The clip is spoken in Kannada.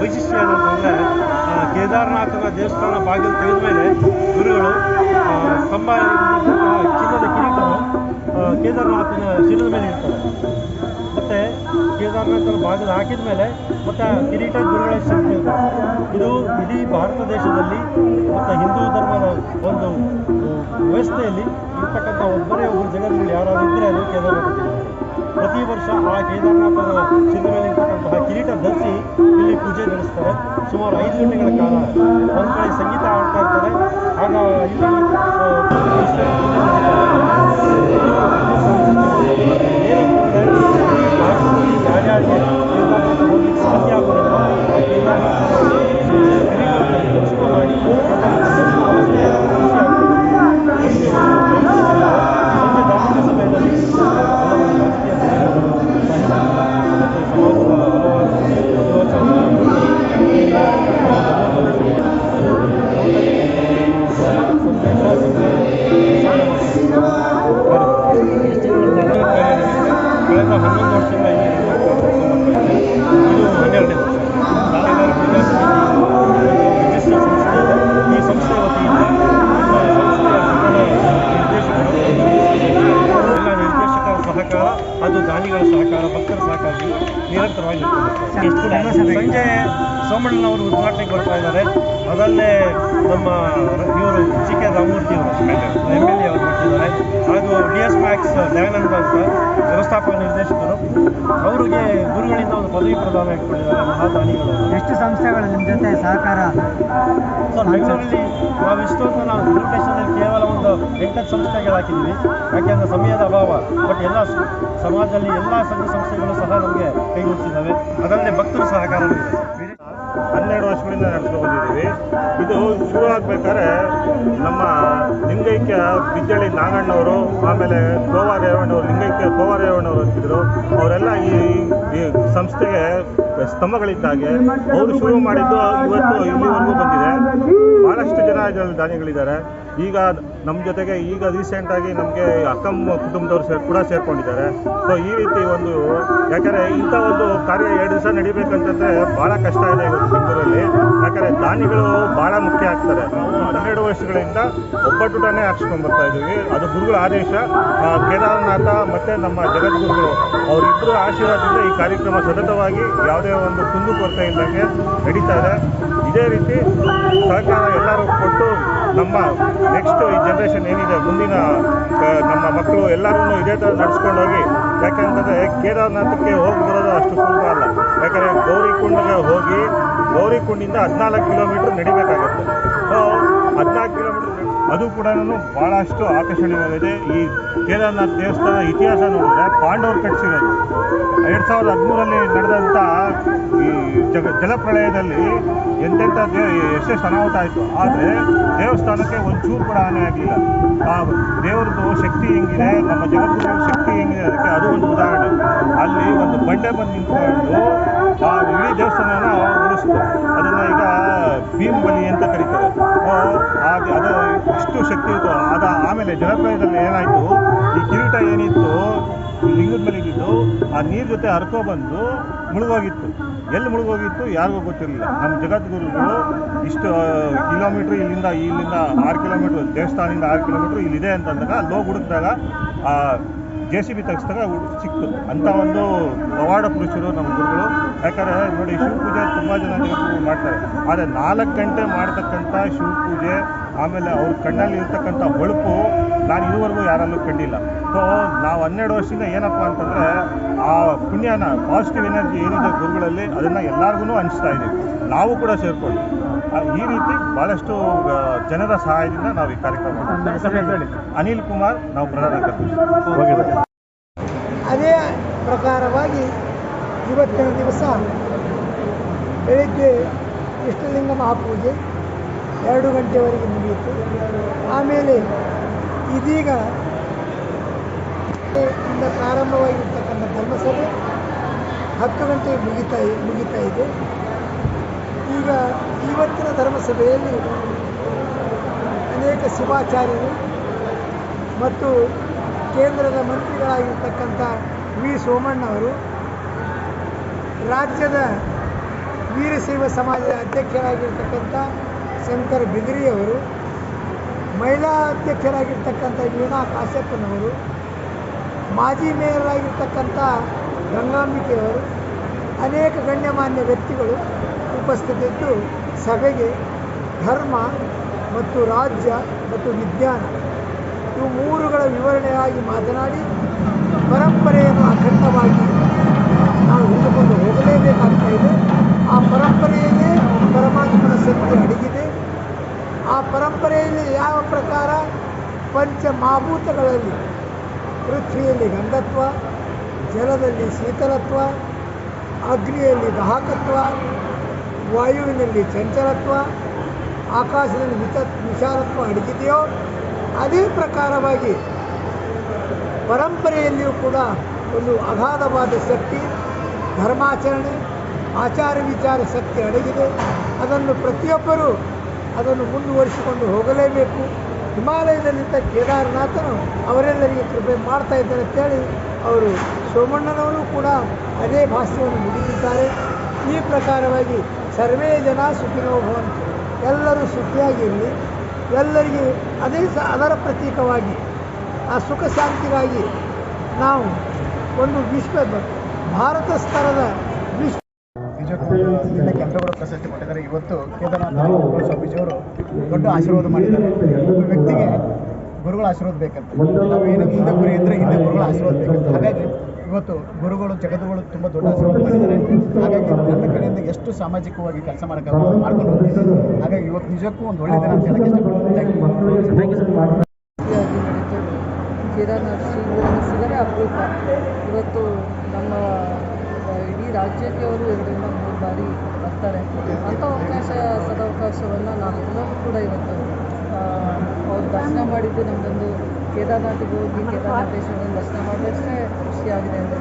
ವೈಶಿಷ್ಟ್ಯ ಏನಂತಂದರೆ ಕೇದಾರನಾಥನ ದೇವಸ್ಥಾನ ಬಾಗಿಲು ತೆಗೆದ ಮೇಲೆ ಗುರುಗಳು ತಮ್ಮ ಚಿನ್ನದ ಕಿರೀಟವು ಕೇದಾರನಾಥನ ಶಿರದ ಮೇಲೆ ಇರ್ತದೆ. ಮತ್ತು ಕೇದಾರನಾಥನ ಬಾಗಿಲು ಹಾಕಿದ ಮೇಲೆ ಮತ್ತು ಕಿರೀಟ ಗುರುಗಳ ಶಕ್ತಿ ಇದು ಇಡೀ ಭಾರತ ದೇಶದಲ್ಲಿ ಮತ್ತು ಹಿಂದೂ ಧರ್ಮದ ಒಂದು ವ್ಯವಸ್ಥೆಯಲ್ಲಿ ಇರ್ತಕ್ಕಂಥ ಒಬ್ಬರೇ ಒಬ್ಬರು ಜಗದ್ಗುರು ಯಾರಾದರೂ ಇದ್ದರೆ ಅದು ಕೇದಾರನಾಥ ಪ್ರತಿ ವರ್ಷ ಆ ಕೇದಾರನಾಥನ ಶಿರದ ಸುಮಾರು ಐದು ಗಂಟೆಗಳ ಕಾಲ ಒಂದು ಕಡೆ ಸಂಗೀತ ಆಡ್ತಾ ಇರ್ತಾರೆ. ಆಗ ಇಲ್ಲಿ ಅದು ದಾನಿಗಳ ಸಹಕಾರ ಭಕ್ತರ ಸಹಕಾರದಲ್ಲಿ ನಿರಂತರವಾಗಿ. ಸಂಜೆ ಸೋಮಣ್ಣನವರು ಉದ್ಘಾಟನೆಗೆ ಬರ್ತಾ ಇದ್ದಾರೆ. ಅದಲ್ಲೇ ನಮ್ಮ ಇವರು ಸಿ ಕೆ ರಾಮಮೂರ್ತಿ ಅವರು ಎಂ ಎಲ್ ಎ ಅವರು ಬರ್ತಿದ್ದಾರೆ ಹಾಗೂ ಡಿ ಎಸ್ ಮ್ಯಾಕ್ಸ್ ದಯಾನಂದ ಅಂತ ವ್ಯವಸ್ಥಾಪಕ ನಿರ್ದೇಶಕರು. ಅವರಿಗೆ ಗುರುಗಳಿಂದ ಒಂದು ಪದವಿ ಪ್ರದಾನ ಇಟ್ಕೊಂಡಿದ್ದಾರೆ ಮಹಾದಾನಿಗಳು. ಎಷ್ಟು ಸಂಸ್ಥೆಗಳು ನಿಮ್ಮ ಜೊತೆ ಸಹಕಾರ ಸೊ ಬೆಂಗಳೂರಲ್ಲಿ ನಾವು ಇಷ್ಟೊಂದು ನಾವು ಲಿಮಿಟೇಷನಲ್ಲಿ ಕೇವಲ ಒಂದು ಎಂಟತ್ತು ಸಂಸ್ಥೆಗಳು ಹಾಕಿದ್ದೀವಿ ಯಾಕೆಂದರೆ ಸಮಯದ ಅಭಾವ. ಬಟ್ ಎಲ್ಲ ಸಮಾಜದಲ್ಲಿ ಎಲ್ಲ ಸಂಘ ಸಂಸ್ಥೆಗಳು ಸಹ ನಮಗೆ ಕೈಗೊಳಿಸಿದ್ದಾವೆ ಅದಲ್ಲದೆ ಭಕ್ತರು ಸಹಕಾರ ಹನ್ನೆರಡು ವರ್ಷಗಳಿಂದ ನಡೆಸ್ಕೊಂಡು ಬಂದಿದ್ದೀವಿ. ಇದು ಶುರು ಆಗ್ಬೇಕಾದ್ರೆ ನಮ್ಮ ಲಿಂಗೈಕ್ಯ ಬಿಜ್ಜಳಿ ನಾಗಣ್ಣವರು, ಆಮೇಲೆ ಗೋವಾ ರೇವಣ್ಣವರು, ಲಿಂಗೈಕ್ಯ ಗೋವಾ ರೇವಣ್ಣವರು ಅಂತಿದ್ರು. ಅವರೆಲ್ಲ ಈ ಸಂಸ್ಥೆಗೆ ಸ್ತಂಭಗಳಿದ್ದಾಗೆ ಅವರು ಶುರು ಮಾಡಿದ್ದು ಇವತ್ತು ಇಲ್ಲಿವರೆಗೂ ಬಂದಿದೆ. ಬಹಳಷ್ಟು ಜನ ಇದರಲ್ಲಿ ದಾನಿಗಳಿದ್ದಾರೆ. ಈಗ ನಮ್ಮ ಜೊತೆಗೆ ಈಗ ರೀಸೆಂಟಾಗಿ ನಮಗೆ ಅಕ್ಕಮ್ಮ ಕುಟುಂಬದವರು ಸೇರ್, ಕೂಡ ಸೇರ್ಕೊಂಡಿದ್ದಾರೆ. ಸೊ ಈ ರೀತಿ ಒಂದು, ಯಾಕಂದರೆ ಇಂಥ ಒಂದು ಕಾರ್ಯ ಎರಡು ದಿವಸ ನಡಿಬೇಕಂತಂದರೆ ಭಾಳ ಕಷ್ಟ ಇದೆ ಇವತ್ತು ಬೆಂಗಳೂರಲ್ಲಿ. ಯಾಕಂದರೆ ದಾನಿಗಳು ಭಾಳ ಮುಖ್ಯ ಆಗ್ತಾರೆ. ನಾವು ಹನ್ನೆರಡು ವರ್ಷಗಳಿಂದ ಒಬ್ಬಟ್ಟುಟನೇ ಹಾಕ್ಸ್ಕೊಂಡು ಬರ್ತಾ ಇದ್ದೀವಿ. ಅದು ಗುರುಗಳ ಆದೇಶ. ಕೇದಾರನಾಥ ಮತ್ತು ನಮ್ಮ ಜಗದ್ಗುರುಗಳು ಅವರಿಬ್ಬರು ಆಶೀರ್ವಾದದಿಂದ ಈ ಕಾರ್ಯಕ್ರಮ ಸತತವಾಗಿ ಯಾವುದೇ ಒಂದು ಕುಂದು ಕೊರತೆ ಇಲ್ಲದಂಗೆ ನಡೀತಾ ಇದೆ. ಇದೇ ರೀತಿ ಸರ್ಕಾರ ಎಲ್ಲರೂ ಕೊಟ್ಟು ನಮ್ಮ ನೆಕ್ಸ್ಟ್ ಈ ಜನ್ರೇಷನ್ ಏನಿದೆ, ಮುಂದಿನ ನಮ್ಮ ಮಕ್ಕಳು ಎಲ್ಲರೂ ಇದೇ ಥರ ನಡ್ಸ್ಕೊಂಡು ಹೋಗಿ ಯಾಕಂತಂದರೆ ಕೇದಾರನಾಥಕ್ಕೆ ಹೋಗಿ ಬರೋದು ಅಷ್ಟು ಸುಲಭ ಅಲ್ಲ. ಯಾಕಂದರೆ ಗೌರಿಕುಂಡ್ಗೆ ಹೋಗಿ, ಗೌರಿಕುಂಡಿಂದ ಹದಿನಾಲ್ಕು ಕಿಲೋಮೀಟ್ರ್ ನಡಿಬೇಕಾಗುತ್ತೆ. ಸೊ ಹದಿನಾಲ್ಕು ಕಿಲೋಮೀಟ್ರ್ ಅದು ಕೂಡ ಭಾಳಷ್ಟು ಆಕರ್ಷಣೀಯವಾಗಿದೆ. ಈ ಕೇದಾರನಾಥ ದೇವಸ್ಥಾನ ಇತಿಹಾಸ ನೋಡಿದ್ರೆ ಪಾಂಡವರು ಕಟ್ಟಿಸಿರೋದು ಎರಡು ಸಾವಿರದ ಹದಿಮೂರಲ್ಲಿ ನಡೆದಂಥ ಈ ಜಗ, ಜಲಪ್ರಳಯದಲ್ಲಿ ಎಂತೆಂಥ ದೇ ಎಷ್ಟೆಷ್ಟು ಅನಾಹುತ ಆಯಿತು ಆದರೆ ದೇವಸ್ಥಾನಕ್ಕೆ ಒಂಚೂರು ಕೂಡ ಹಾನಿ ಆಗಲಿಲ್ಲ. ಆ ದೇವ್ರದ್ದು ಶಕ್ತಿ ಹೆಂಗಿದೆ, ನಮ್ಮ ಜಗತ್ತಿನ ಶಕ್ತಿ ಹೆಂಗಿದೆ ಅದಕ್ಕೆ ಅದು ಒಂದು ಉದಾಹರಣೆ. ಅಲ್ಲಿ ಒಂದು ಬಂಡೆ ಬಂದು ನಿಂತ್ಕೊಂಡು ಆ ಇಡೀ ದೇವಸ್ಥಾನನ ಉಳಿಸ್ತು. ಅದನ್ನು ಈಗ ಭೀಮ್ ಬಲಿ ಅಂತ ಕರೀತಾರೆ. ಅದು ಅದ ಆಮೇಲೆ ಜಲಪ್ರಯದಲ್ಲಿ ಏನಾಯಿತು? ಈ ಕಿರೀಟ ಏನಿತ್ತು? ಲಿಂಗದ ಮೇಲೆ ಇದ್ದಿದ್ದು, ಆ ನೀರು ಜೊತೆ ಹರ್ಕೊ ಬಂದು ಮುಳುಗೋಗಿತ್ತು. ಎಲ್ಲಿ ಮುಳುಗೋಗಿತ್ತು? ಯಾರಿಗೂ ಗೊತ್ತಿರಲಿಲ್ಲ. ನಮ್ಮ ಜಗದ್ಗುರುಗಳು ಇಷ್ಟು ಕಿಲೋಮೀಟ್ರ್ ಇಲ್ಲಿಂದ ಇಲ್ಲಿಂದ ಆರು ಕಿಲೋಮೀಟ್ರ್, ದೇವಸ್ಥಾನದಿಂದ ಆರು ಕಿಲೋಮೀಟ್ರ್ ಇಲ್ಲಿದೆ ಅಂತಂದಾಗ, ಅಲ್ಲಿ ಹೋಗಿ ಹುಡುಕಿದಾಗ ಜೆ ಸಿ ಬಿ ತೆಗೆಸಿದಾಗ ಸಿಕ್ತು ಅಂಥ ಒಂದು ಪವಾಡ ಪುರುಷರು ನಮ್ಮ ಗುರುಗಳು. ಯಾಕಂದರೆ ನೋಡಿ, ಶಿವಪೂಜೆ ತುಂಬ ಜನ ಮಾಡ್ತಾರೆ. ಆದರೆ ನಾಲ್ಕು ಗಂಟೆ ಮಾಡ್ತಕ್ಕಂಥ ಶಿವಪೂಜೆ, ಆಮೇಲೆ ಅವ್ರ ಕಣ್ಣಲ್ಲಿ ಇರ್ತಕ್ಕಂಥ ಹೊಳಪು ನಾನು ಇದುವರೆಗೂ ಯಾರಲ್ಲೂ ಕಂಡಿಲ್ಲ. ಸೊ ನಾವು ಹನ್ನೆರಡು ವರ್ಷದಿಂದ ಏನಪ್ಪ ಅಂತಂದರೆ, ಆ ಪುಣ್ಯನ ಪಾಸಿಟಿವ್ ಎನರ್ಜಿ ಏನಿದೆ ಗುರುಗಳಲ್ಲಿ, ಅದನ್ನು ಎಲ್ಲರಿಗೂ ಹಂಚ್ತಾ ಇದ್ದೀವಿ ನಾವು ಕೂಡ ಸೇರಿಕೊಂಡು. ಈ ರೀತಿ ಭಾಳಷ್ಟು ಜನರ ಸಹಾಯದಿಂದ ನಾವು ಈ ಕಾರ್ಯಕ್ರಮ. ಅನಿಲ್ ಕುಮಾರ್, ನಾವು ಪ್ರಧಾನ ಅದೇ ಪ್ರಕಾರವಾಗಿ ಇವತ್ತಿನ ದಿವಸ ಬೆಳಿಗ್ಗೆ ಇಷ್ಟಲಿಂಗ ಮಹಾಪೂಜೆ? ಎರಡು ಗಂಟೆವರೆಗೆ ಮುಗಿಯಿತು. ಆಮೇಲೆ ಇದೀಗ ಇಂದ ಪ್ರಾರಂಭವಾಗಿರ್ತಕ್ಕಂಥ ಧರ್ಮಸಭೆ ಹತ್ತು ಗಂಟೆಗೆ ಮುಗಿತಾ ಮುಗಿತಾ ಇದೆ. ಈಗ ಇವತ್ತಿನ ಧರ್ಮಸಭೆಯಲ್ಲಿ ಅನೇಕ ಶಿವಾಚಾರ್ಯರು ಮತ್ತು ಕೇಂದ್ರದ ಮಂತ್ರಿಗಳಾಗಿರ್ತಕ್ಕಂಥ ವಿ ಸೋಮಣ್ಣವರು ರಾಜ್ಯದ ವೀರಶೈವ ಸಮಾಜದ ಅಧ್ಯಕ್ಷರಾಗಿರ್ತಕ್ಕಂಥ ಶಂಕರ್ ಬಿದಿರಿಯವರು ಮಹಿಳಾ ಅಧ್ಯಕ್ಷರಾಗಿರ್ತಕ್ಕಂಥ ವೀಣಾ ಕಾಶ್ಯಪ್ಪನವರು ಮಾಜಿ ಮೇಯರಾಗಿರ್ತಕ್ಕಂಥ ಗಂಗಾಂಬಿಕೆಯವರು ಅನೇಕ ಗಣ್ಯಮಾನ್ಯ ವ್ಯಕ್ತಿಗಳು ಉಪಸ್ಥಿತಿದ್ದು ಸಭೆಗೆ ಧರ್ಮ ಮತ್ತು ರಾಜ್ಯ ಮತ್ತು ವಿಜ್ಞಾನ ಇವು ಮೂರುಗಳ ವಿವರಣೆಯಾಗಿ ಮಾತನಾಡಿ ಪರಂಪರೆಯನ್ನು ಅಖಂಡವಾಗಿ ನಾವು ಹಿಡಿದುಕೊಂಡು ಹೋಗಲೇಬೇಕಾಗ್ತಾ ಇದೆ. ಆ ಪರಂಪರೆಯಲ್ಲೇ ಪರಮಾತ್ಮನ ಶಕ್ತಿ ಅಡಗಿದೆ. ಆ ಪರಂಪರೆಯಲ್ಲಿ ಯಾವ ಪ್ರಕಾರ ಪಂಚ ಮಹಾಭೂತಗಳಲ್ಲಿ ಪೃಥ್ವಿಯಲ್ಲಿ ಗಂಧತ್ವ, ಜಲದಲ್ಲಿ ಶೀತಲತ್ವ ಅಗ್ನಿಯಲ್ಲಿ ದಹಕತ್ವ ವಾಯುವಿನಲ್ಲಿ ಚಂಚಲತ್ವ, ಆಕಾಶದಲ್ಲಿ ವಿಚ ವಿಶಾಲತ್ವ ಅಡಗಿದೆಯೋ ಅದೇ ಪ್ರಕಾರವಾಗಿ ಪರಂಪರೆಯಲ್ಲಿಯೂ ಕೂಡ ಒಂದು ಅಗಾಧವಾದ ಶಕ್ತಿ, ಧರ್ಮಾಚರಣೆ, ಆಚಾರ ವಿಚಾರ ಶಕ್ತಿ ಅಡಗಿದೆ. ಅದನ್ನು ಪ್ರತಿಯೊಬ್ಬರೂ ಅದನ್ನು ಮುಂದುವರಿಸಿಕೊಂಡು ಹೋಗಲೇಬೇಕು. ಹಿಮಾಲಯದಲ್ಲಿದ್ದ ಕೇದಾರನಾಥನು ಅವರೆಲ್ಲರಿಗೆ ಕೃಪೆ ಮಾಡ್ತಾ ಇದ್ದಾರೆ ಅಂತೇಳಿ ಅವರು ಸೋಮಣ್ಣನವರು ಕೂಡ ಅದೇ ಭಾಷೆಯನ್ನು ಮುಗಿದಿದ್ದಾರೆ ಈ ಪ್ರಕಾರವಾಗಿ ಸರ್ವೇ ಜನ ಸುಖಿನೋ ಭವಂತು. ಎಲ್ಲರೂ ಸುಖಿಯಾಗಿರಲಿ. ಎಲ್ಲರಿಗೆ ಅದೇ ಸ, ಅದರ ಪ್ರತೀಕವಾಗಿ, ಆ ಸುಖ ಶಾಂತಿಗಾಗಿ ನಾವು ಒಂದು ವಿಶ್ವ ಭಾರತ ಸ್ತರದ ವಿಶ್ವ ಕೆಲಸಗಳು ಪ್ರಶಸ್ತಿ ಕೊಟ್ಟಿದ್ದಾರೆ. ಇವತ್ತು ಕೇದಾರನಾಥ ಸ್ವಾಮೀಜಿಯವರು ದೊಡ್ಡ ಆಶೀರ್ವಾದ ಮಾಡಿದ್ದಾರೆ. ಒಬ್ಬ ವ್ಯಕ್ತಿಗೆ ಗುರುಗಳ ಆಶೀರ್ವಾದ ಬೇಕಂತ. ನಾವು ಏನೇ ಮುಂದೆ ಗುರಿ ಇದ್ದರೆ ಹಿಂದೆ ಗುರುಗಳ ಆಶೀರ್ವಾದ ಬೇಕಂತ. ಹಾಗಾಗಿ ಇವತ್ತು ಗುರುಗಳು ಜಗತ್ತುಗಳು ತುಂಬ ದೊಡ್ಡ ಸೇವೆ ಮಾಡಿದ್ದಾರೆ. ಹಾಗಾಗಿ ನನ್ನ ಕಡೆಯಿಂದ ಎಷ್ಟು ಸಾಮಾಜಿಕವಾಗಿ ಕೆಲಸ ಮಾಡೋಕ್ಕೆ ಮಾಡ್ಕೊಂಡು ಹಾಗಾಗಿ ಇವತ್ತು ನಿಜಕ್ಕೂ ಒಂದು ಒಳ್ಳೆ ದಿನ ಅಂತ ಹೇಳಕ್ಕೆ ಇಷ್ಟಪಡ್ತೀನಿ. ಶ್ರೀಗಳನ್ನು ಸಿಗರೆ ಅಪರೂಪ. ಇವತ್ತು ನಮ್ಮ ಇಡೀ ರಾಜ್ಯಕ್ಕೆ ಅವರು ಎರಡರಿಂದ ಮೂರು ಬಾರಿ ಬರ್ತಾರೆ. ಅಂಥ ಅವಕಾಶ ಸದಾವಕಾಶವನ್ನು ನಾವೆಲ್ಲರೂ ಕೂಡ ಇವತ್ತು ಆ, ಅವ್ರು ದರ್ಶನ ಮಾಡಿದ್ದು ನಮ್ಮದೊಂದು ಕೇದಾರನಾಥಿಗೆ ಹೋಗಿ ಕೇದಾರನಾಥೇಶ್ವರನ ದರ್ಶನ ಮಾಡಿದಷ್ಟೇ ಖುಷಿಯಾಗಿದೆ ಅಂತ